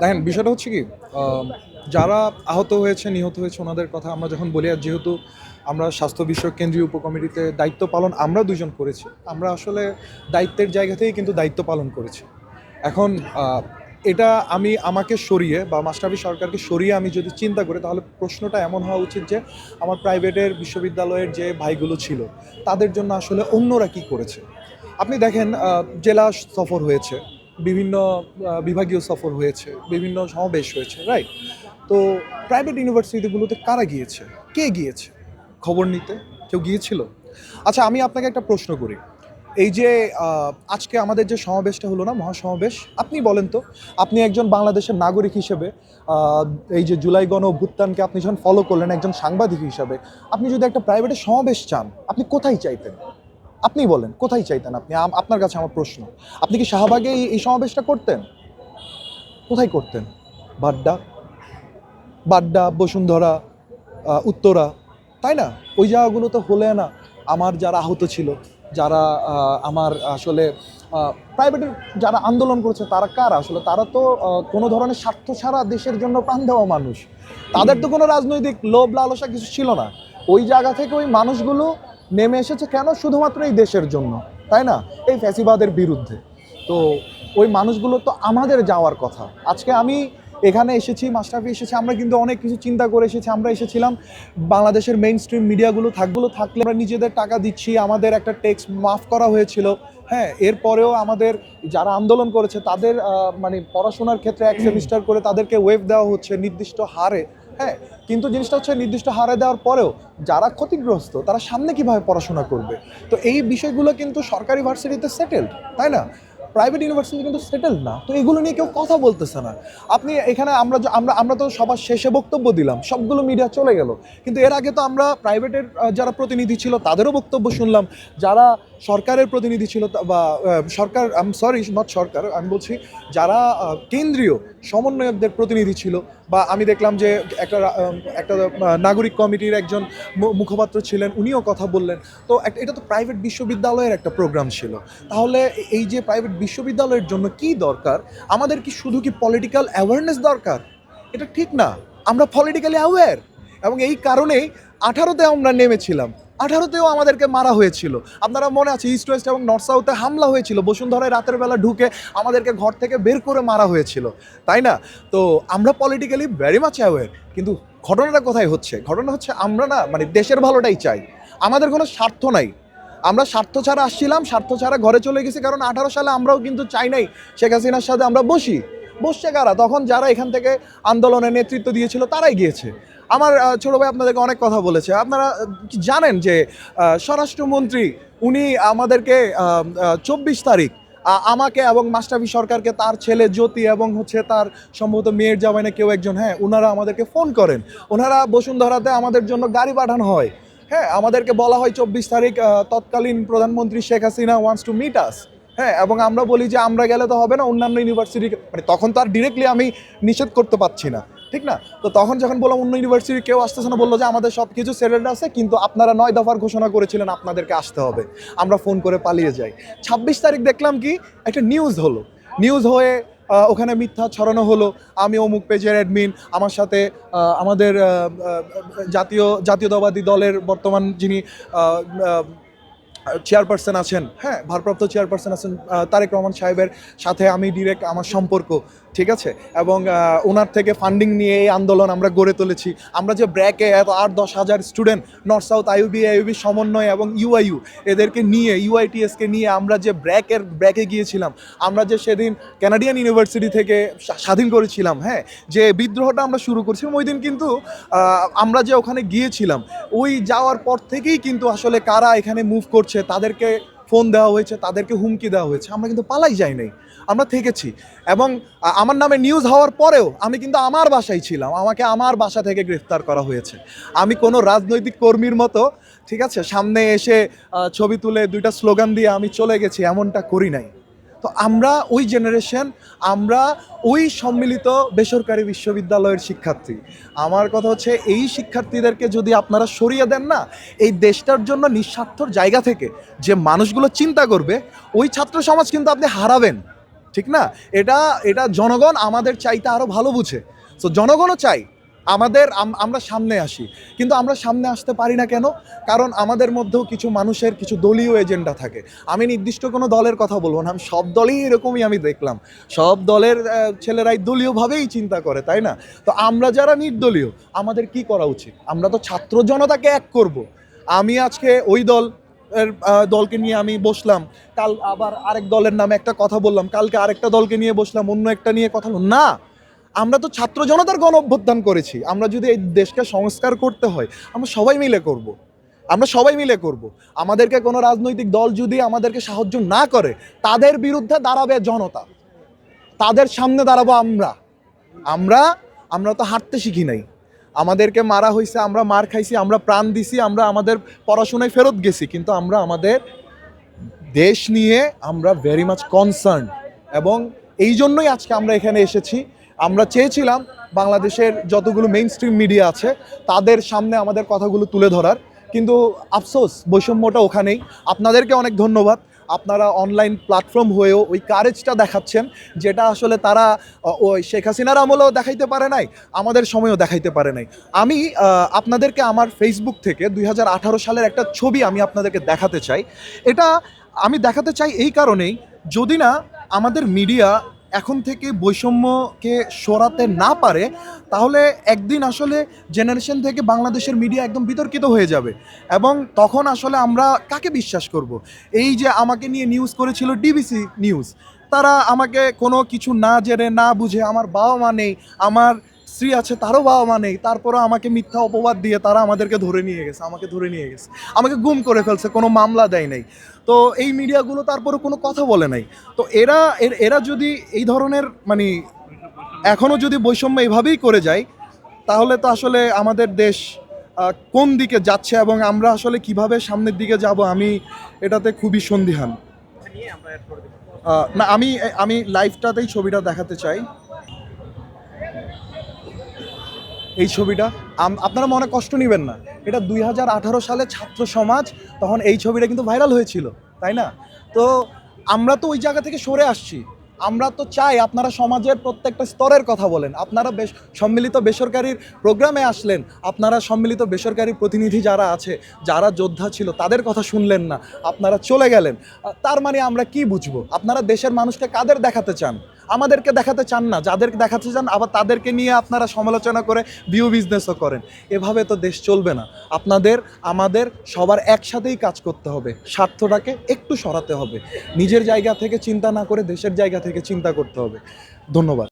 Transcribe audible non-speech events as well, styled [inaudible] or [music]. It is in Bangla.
দেখেন, বিষয়টা হচ্ছে কি যারা আহত হয়েছে, নিহত হয়েছে, ওনাদের কথা আমরা যখন বলি, আর যেহেতু আমরা স্বাস্থ্য বিষয়ক কেন্দ্রীয় উপকমিটিতে দায়িত্ব পালন আমরা দুজন করেছি, আমরা আসলে দায়িত্বের জায়গা থেকেই কিন্তু দায়িত্ব পালন করেছি। এখন এটা আমি আমাকে সরিয়ে বা মাস্টারবি সরকারকে সরিয়ে আমি যদি চিন্তা করি, তাহলে প্রশ্নটা এমন হওয়া উচিত যে, আমার প্রাইভেটের বিশ্ববিদ্যালয়ের যে ভাইগুলো ছিল, তাদের জন্য আসলে অন্যরা কি করেছে? আপনি দেখেন জেলা সফর হয়েছে বিভিন্ন বিভাগীয় সফর হয়েছে, বিভিন্ন সমাবেশ হয়েছে রাইট তো প্রাইভেট ইউনিভার্সিটিগুলোতে কারা গিয়েছে? কে গিয়েছে? খবর নিতে? কেউ গিয়েছিল? আচ্ছা আমি আপনাকে একটা প্রশ্ন করি। এই যে আজকে আমাদের যে সমাবেশটা হলো না, মহাসমাবেশ, আপনি বলেন তো, আপনি একজন বাংলাদেশের নাগরিক হিসেবে এই যে জুলাই গণ অভ্যুত্থানকে আপনি যখন ফলো করলেন একজন সাংবাদিক হিসাবে, আপনি যদি একটা প্রাইভেটের সমাবেশ চান, আপনি কোথায় চাইতেন? আপনি বলেন, কোথায় চাইতেন আপনি? আপনার কাছে আমার প্রশ্ন। আপনি কি শাহবাগে এই- সমাবেশটা করতেন? কোথায় করতেন? বাড্ডা? বাড্ডা, বসুন্ধরা উত্তরা, তাই না? ওই জায়গাগুলো তো হলে না আমার যারা আহত ছিল, যারা আমার আসলে প্রাইভেটের যারা আন্দোলন করেছে, তারা কারা? আসলে তারা তো কোনো ধরনের স্বার্থ ছাড়া দেশের জন্য প্রাণ দেওয়া মানুষ। তাদের তো কোনো রাজনৈতিক লোভ লালসা কিছু ছিল না। ওই জায়গা থেকে ওই মানুষগুলো নেমে এসেছে কেন শুধুমাত্র এই দেশের জন্য? তাই না? এই ফ্যাসিবাদের বিরুদ্ধে। তো ওই মানুষগুলো তো আমাদের যাওয়ার কথা। আজকে আমি এখানে এসেছি মাস্টারফি এসেছি আমরা কিন্তু অনেক কিছু চিন্তা করে এসেছি আমরা এসেছিলাম। বাংলাদেশের মেইন স্ট্রিম মিডিয়াগুলো থাকগুলো থাকলে আমরা নিজেদের টাকা দিচ্ছি আমাদের একটা ট্যাক্স মাফ করা হয়েছিল। হ্যাঁ এরপরেও আমাদের যারা আন্দোলন করেছে তাদের মানে পড়াশোনার ক্ষেত্রে এক [clears throat] সেমিস্টার করে তাদেরকে ওয়েভ দেওয়া হচ্ছে নির্দিষ্ট হারে। হ্যাঁ কিন্তু জিনিসটা হচ্ছে নির্দিষ্ট হারে দেওয়ার পরেও যারা ক্ষতিগ্রস্ত, তারা সামনে কীভাবে পড়াশোনা করবে? তো এই বিষয়গুলো কিন্তু সরকারি ভার্সিটিতে সেটেলড তাই না? প্রাইভেট ইউনিভার্সিটি কিন্তু সেটেলড না। তো এগুলো নিয়ে কেউ কথা বলতেছে না। আপনি এখানে আমরা আমরা আমরা তো সবার শেষে বক্তব্য দিলাম, সবগুলো মিডিয়া চলে গেল। কিন্তু এর আগে তো আমরা প্রাইভেটের যারা প্রতিনিধি ছিল, তাদেরও বক্তব্য শুনলাম। যারা সরকারের প্রতিনিধি ছিল বা সরকার আম সরি নট সরকার, আমি বলছি যারা কেন্দ্রীয় সমন্বয়কদের প্রতিনিধি ছিল বা আমি দেখলাম যে একটা একটা নাগরিক কমিটির একজন মুখপাত্র ছিলেন, উনিও কথা বললেন। তো একটা- এটা তো প্রাইভেট বিশ্ববিদ্যালয়ের একটা প্রোগ্রাম ছিল। তাহলে এই যে প্রাইভেট বিশ্ববিদ্যালয়ের জন্য কি দরকার? আমাদের কি শুধু কি পলিটিক্যাল অ্যাওয়ারনেস দরকার? এটা ঠিক না। আমরা পলিটিক্যালি অ্যাওয়্যার এবং এই কারণেই আঠারোতে আমরা নেমেছিলাম। আঠারোতেও আমাদেরকে মারা হয়েছিল। আপনারা মনে আছে ইস্ট ওয়েস্ট এবং নর্থ সাউথে হামলা হয়েছিল। বসুন্ধরায় রাতের বেলা ঢুকে আমাদেরকে ঘর থেকে বের করে মারা হয়েছিল। তাই না? তো আমরা পলিটিক্যালি ভেরি মাচ অ্যাওয়্যার কিন্তু ঘটনাটা কোথায় হচ্ছে? ঘটনা হচ্ছে আমরা না মানে দেশের ভালোটাই চাই। আমাদের কোনো স্বার্থ নাই। আমরা স্বার্থ ছাড়া আসছিলাম, স্বার্থ ছাড়া ঘরে চলে গেছি, কারণ আঠারো সালে আমরাও কিন্তু চাই নাই শেখ হাসিনার সাথে আমরা বসি। বসছে কারা? তখন যারা এখান থেকে আন্দোলনের নেতৃত্ব দিয়েছিল, তারাই গিয়েছে। আমার ছোট ভাই আপনাদেরকে অনেক কথা বলেছে। আপনারা জানেন যে স্বরাষ্ট্রমন্ত্রী, উনি আমাদেরকে চব্বিশ তারিখ আমাকে এবং মাস্টারবি সরকারকে তার ছেলে জ্যোতি এবং হচ্ছে তার সম্ভবত মেয়ের জামাইনে কেউ একজন হ্যাঁ ওনারা আমাদেরকে ফোন করেন। ওনারা বসুন্ধরাতে আমাদের জন্য গাড়ি পাঠানো হয়। হ্যাঁ আমাদেরকে বলা হয় চব্বিশ তারিখ তৎকালীন প্রধানমন্ত্রী Sheikh Hasina wants to meet us হ্যাঁ এবং আমরা বলি যে আমরা গেলে তো হবে না, অন্যান্য ইউনিভার্সিটি মানে তখন তো আর ডিরেক্টলি আমি নিষেধ করতে পারছি না, ঠিক না? তো তখন যখন বললাম অন্য ইউনিভার্সিটি কেউ আসতেছে না, বলল যে আমাদের সব কিছু সেটেলড আছে, কিন্তু আপনারা নয় দফার ঘোষণা করেছিলেন আপনাদেরকে আসতে হবে। আমরা ফোন করে পালিয়ে যাই। ছাব্বিশ তারিখ দেখলাম কি? একটা নিউজ হলো। নিউজ হয়ে ওখানে মিথ্যা ছড়ানো হলো। আমি অমুক পেজের অ্যাডমিন আমার সাথে আমাদের জাতীয়, জাতীয়তাবাদী দলের বর্তমান যিনি চেয়ারপারসন আছেন হ্যাঁ ভারপ্রাপ্ত চেয়ারপারসন আছেন তারেক রহমান সাহেবের সাথে আমি ডিরেক্ট আমার সম্পর্ক ঠিক আছে? এবং ওনার থেকে ফান্ডিং নিয়ে এই আন্দোলন আমরা গড়ে তুলেছি। আমরা যে ব্র্যাকে এত আট দশ হাজার student North South IUB IUB সমন্বয় এবং ইউআইইউ এদেরকে নিয়ে ইউআইটিএসকে নিয়ে আমরা যে ব্র্যাকের ব্র্যাকে গিয়েছিলাম, আমরা যে সেদিন ক্যানাডিয়ান ইউনিভার্সিটি থেকে স্বাধীন করেছিলাম হ্যাঁ? যে বিদ্রোহটা আমরা শুরু করেছিলাম ওই দিন কিন্তু আমরা যে ওখানে গিয়েছিলাম, ওই যাওয়ার পর থেকেই কিন্তু আসলে কারা এখানে মুভ করছে, তাদেরকে ফোন দেওয়া হয়েছে, তাদেরকে হুমকি দেওয়া হয়েছে, আমরা কিন্তু পালাই যাই নাই, আমরা থেকেছি। এবং আমার নামে নিউজ হওয়ার পরেও আমি কিন্তু আমার বাসায় ছিলাম, আমাকে আমার বাসা থেকে গ্রেফতার করা হয়েছে। আমি কোনো রাজনৈতিক কর্মীর মতো, ঠিক আছে, সামনে এসে ছবি তুলে দুইটা স্লোগান দিয়ে আমি চলে গেছি, এমনটা করি নাই। তো আমরা ওই জেনারেশন আমরা ওই সম্মিলিত বেসরকারি বিশ্ববিদ্যালয়ের শিক্ষার্থী। আমার কথা হচ্ছে এই শিক্ষার্থীদেরকে যদি আপনারা সরিয়ে দেন না, এই দেশটার জন্য নিঃস্বার্থর জায়গা থেকে যে মানুষগুলো চিন্তা করবে, ওই ছাত্র সমাজ কিন্তু আপনি হারাবেন, ঠিক না? এটা এটা জনগণ আমাদের চাইতে আরও ভালো বুঝে। সো জনগণও চাই আমাদের আমরা সামনে আসি। কিন্তু আমরা সামনে আসতে পারি না কেন? কারণ আমাদের মধ্যেও কিছু মানুষের, কিছু দলীয় এজেন্ডা থাকে। আমি নির্দিষ্ট কোনো দলের কথা বলব না। আমি সব দলেই এরকমই আমি দেখলাম। সব দলের ছেলেরাই দলীয়ভাবেই চিন্তা করে, তাই না? তো আমরা যারা নির্দলীয়, আমাদের কি করা উচিত? আমরা তো ছাত্র জনতাকে এক করব। আমি আজকে ওই দল দলকে নিয়ে আমি বসলাম। কাল আবার আরেক দলের নামে একটা কথা বললাম। কালকে আরেকটা দলকে নিয়ে বসলাম। অন্য একটা নিয়ে কথা না! আমরা তো ছাত্র জনতার গণ অভ্যুত্থান করেছি। আমরা যদি এই দেশকে সংস্কার করতে হয়, আমরা সবাই মিলে করব। আমরা সবাই মিলে করব। আমাদেরকে কোনো রাজনৈতিক দল যদি আমাদেরকে সাহায্য না করে, তাদের বিরুদ্ধে দাঁড়াবে জনতা। তাদের সামনে দাঁড়াবো আমরা। আমরা আমরা তো হাঁটতে শিখি নাই। আমাদেরকে মারা হয়েছে আমরা মার খাইছি, আমরা প্রাণ দিছি, আমরা আমাদের পড়াশোনায় ফেরত গেছি, কিন্তু আমরা আমাদের দেশ নিয়ে আমরা ভেরি মাচ কনসার্ন এবং এই জন্যই আজকে আমরা এখানে এসেছি। আমরা চেয়েছিলাম বাংলাদেশের যতগুলো মেইন স্ট্রিম মিডিয়া আছে, তাদের সামনে আমাদের কথাগুলো তুলে ধরার। কিন্তু আফসোস, বৈষম্যটা ওখানেই। আপনাদেরকে অনেক ধন্যবাদ। আপনারা অনলাইন প্ল্যাটফর্ম হয়েও ওই কারেজটা দেখাচ্ছেন, যেটা আসলে তারা ওই শেখ হাসিনার আমলেও দেখাইতে পারে নাই, আমাদের সময়ও দেখাইতে পারে নাই। আমি আপনাদেরকে আমার ফেসবুক থেকে দুই হাজার আঠারো সালের একটা ছবি আমি আপনাদেরকে দেখাতে চাই। এটা আমি দেখাতে চাই এই কারণেই, যদি না আমাদের মিডিয়া এখন থেকে বৈষম্যকে সরাতে না পারে, তাহলে একদিন আসলে জেনারেশন থেকে বাংলাদেশের মিডিয়া একদম বিতর্কিত হয়ে যাবে। এবং তখন আসলে আমরা কাকে বিশ্বাস করব? এই যে আমাকে নিয়ে নিউজ করেছিল ডিবিসি নিউজ তারা আমাকে কোনো কিছু না জেনে, না বুঝে আমার বাবা মা নেই, আমার স্ত্রী আছে, তারও বাবা মা নেই, তারপরও আমাকে মিথ্যা অপবাদ দিয়ে তারা আমাদেরকে ধরে নিয়ে গেছে, আমাকে ধরে নিয়ে গেছে। আমাকে গুম করে ফেলছে, কোনো মামলা দেয় নাই। তো এই মিডিয়াগুলো তারপরে কোনো কথা বলে নাই। তো এরা, এর- যদি এই ধরনের মানে এখনও যদি বৈষম্য এভাবেই করে যায়, তাহলে তো আসলে আমাদের দেশ কোন দিকে যাচ্ছে এবং আমরা আসলে কীভাবে সামনের দিকে যাব, আমি এটাতে খুবই সন্দিহান। না, আমি আমি লাইভটাতেই ছবিটা দেখাতে চাই। এই ছবিটা আপনারা মনে কষ্ট নেবেন না। এটা দুই হাজার আঠারো সালে ছাত্র সমাজ, তখন এই ছবিটা কিন্তু ভাইরাল হয়েছিল, তাই না? তো আমরা তো ওই জায়গা থেকে সরে আসছি। আমরা তো চাই আপনারা সমাজের প্রত্যেকটা স্তরের কথা বলেন। আপনারা বেশ, সম্মিলিত বেসরকারির প্রোগ্রামে আসলেন। আপনারা সম্মিলিত বেসরকারি প্রতিনিধি যারা আছে, যারা যোদ্ধা ছিল, তাদের কথা শুনলেন না। আপনারা চলে গেলেন। তার মানে আমরা কি বুঝব? আপনারা দেশের মানুষকে কাদের দেখাতে চান? আমাদেরকে দেখাতে চান না, যাদেরকে দেখাতে চান, আবার তাদেরকে নিয়ে আপনারা সমালোচনা করে বিউ বিজনেসও করেন। এভাবে তো দেশ চলবে না। আপনাদের, আমাদের সবার একসাথেই কাজ করতে হবে। স্বার্থটাকে একটু সরাতে হবে। নিজের জায়গা থেকে চিন্তা না করে দেশের জায়গা থেকে চিন্তা করতে হবে। ধন্যবাদ।